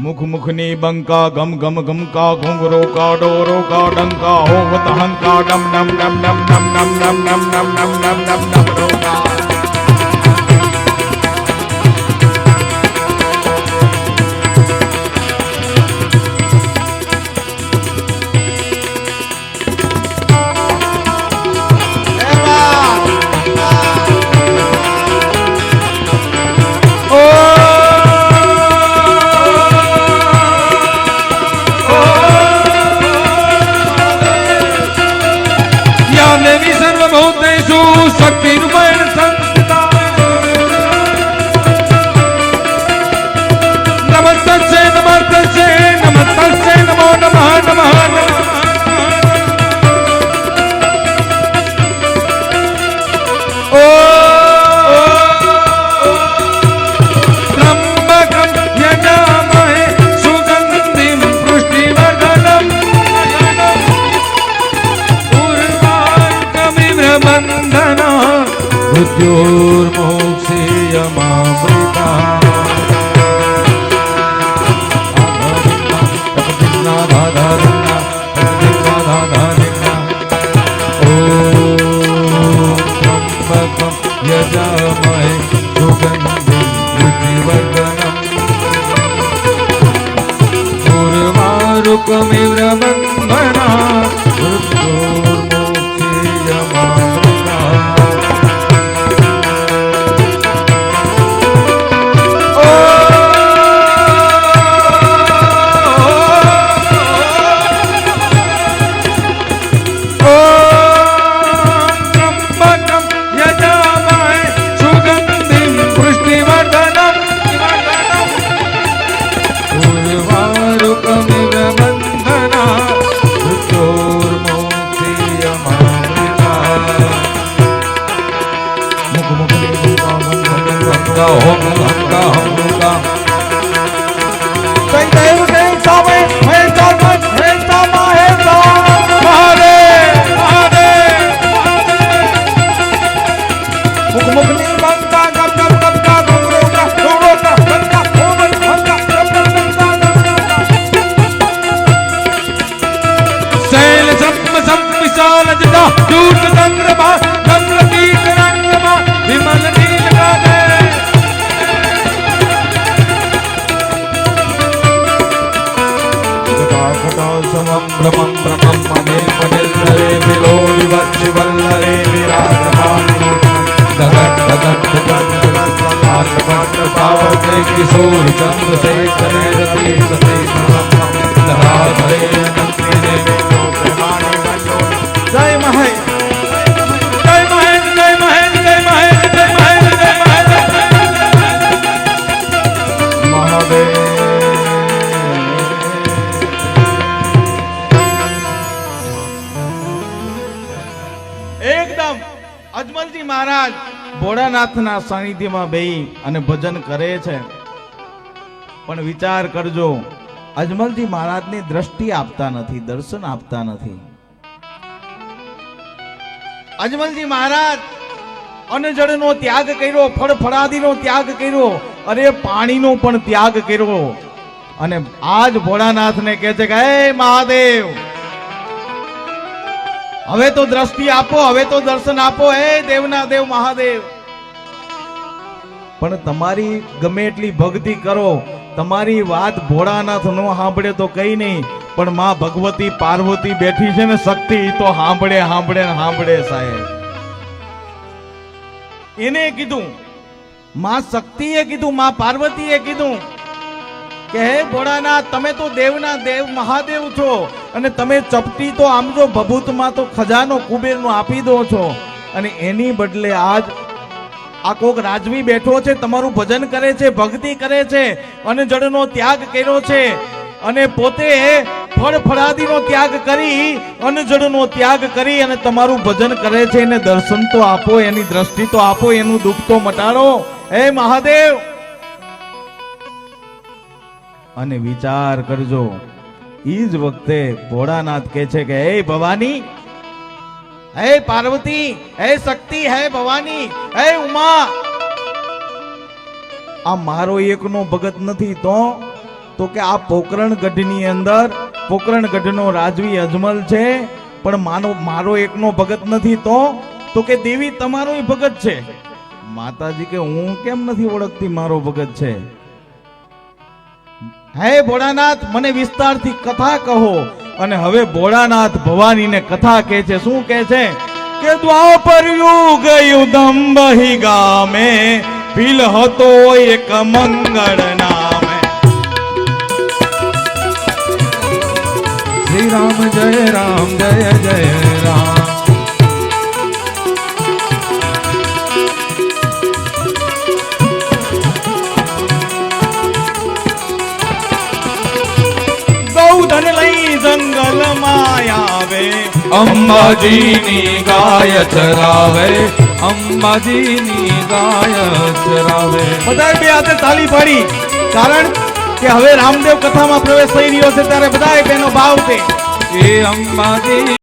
મુખ મુખની બંકા ગમ ગમ ગમકા ઘુંઘરો કાડો ડોરો કા ડંકા હોવત હંકા ડમ ડમ ડમ ડમ ડમ ડમ ડમ ડમ ડમ ડમ ડમ ડમ ડમ या मृत्युर्मोक्षेयमामृता यजामहे सुगन्धिं वृद्धिवर्धनम् पूर्वारुकमिव बन्धना કહો किशोर चंद्र से करे रति सते जय महेश जय महेश जय महेश जय महेश जय महेश जय महेश महादेव એકદમ અજમલજી મહારાજ ભોળાનાથના સાનિધ્યમાં બેહી અને ભજન કરે છે પણ વિચાર કરજો, અજમલજી મહારાજની દ્રષ્ટિ આપતા નથી, દર્શન આપતા નથી. અજમલજી મહારાજ, અન્નજળનો ત્યાગ કર્યો ફળ ફળાદીનો ત્યાગ કર્યો, અરે પાણીનો પણ ત્યાગ કર્યો. અને આજ ભોળાનાથને કહે છે કે, હે મહાદેવ, હવે તો દ્રષ્ટિ આપો, હવે તો દર્શન આપો, હે દેવના દેવ મહાદેવ. પણ તમારી ગમે એટલી ભક્તિ કરો તમારી વાત ભોળાનાથ નો સાંભળે તો કઈ નહીં, પણ માં ભગવતી પાર્વતી બેઠી છે ને શક્તિ, તો સાંભળે સાંભળે સાંભળે સાહેબ. એને કીધું, માં શક્તિએ કીધું, માં પાર્વતીએ કીધું કે, હે ભોળાનાથ, તમે તો દેવના દેવ, મહાદેવ છો અને તમે ચપટી તો આમ જો ભભૂતમાં તો ખજાનો કુબેરનો આપી દો છો. અને એની બદલે આજ આ કોક રાજવી બેઠો છે, તમારું ભજન કરે છે, ભક્તિ કરે છે, અને જળનો ત્યાગ કર્યો છે. અને પોતે ફળ ફળાદીનો ત્યાગ કરી અન્નજળનો ત્યાગ કરી અને તમારું ભજન કરે છે, એને દર્શન તો આપો, એની દ્રષ્ટિ તો આપો, એનું દુઃખ તો મટાડો. હે મહાદેવ! અને વિચાર કરજો, ઈ જ વખતે ભોળાનાથ કહે છે કે, હે ભવાની હે પાર્વતી, હે શક્તિ, હે ભવાની, હે ઉમા. આ મારો એકનો ભગત નથી તો? તો કે આ પોકરણ ગઢની અંદર, પોકરણ ગઢનો રાજવી અજમલ છે, પણ માનો, મારો એકનો ભગત નથી તો? તો કે દેવી તમારો ભગત છે. માતાજી કે હું કેમ નથી ઓળખતી મારો ભગત છે? હે ભોળાનાથ, મને વિસ્તારથી કથા કહો. અને હવે ભોળાનાથ ભવાનીને કથા કહે છે, શું કહે છે? કે દ્વાપર યુગ યુદંબહી ગામે, ભીલ હતો એક મંગળ નામે. શ્રી રામ જય રામ, જય જય રામ. અંબાજીની ગાય ચરાવે અંબાજીની ગાય ચરાવે બધા બે હાથે તાલી પાડી. કારણ કે હવે રામદેવ કથામાં પ્રવેશ થઈ રહ્યો છે ત્યારે બધા બેનો ભાવ છે. એ અંબાજી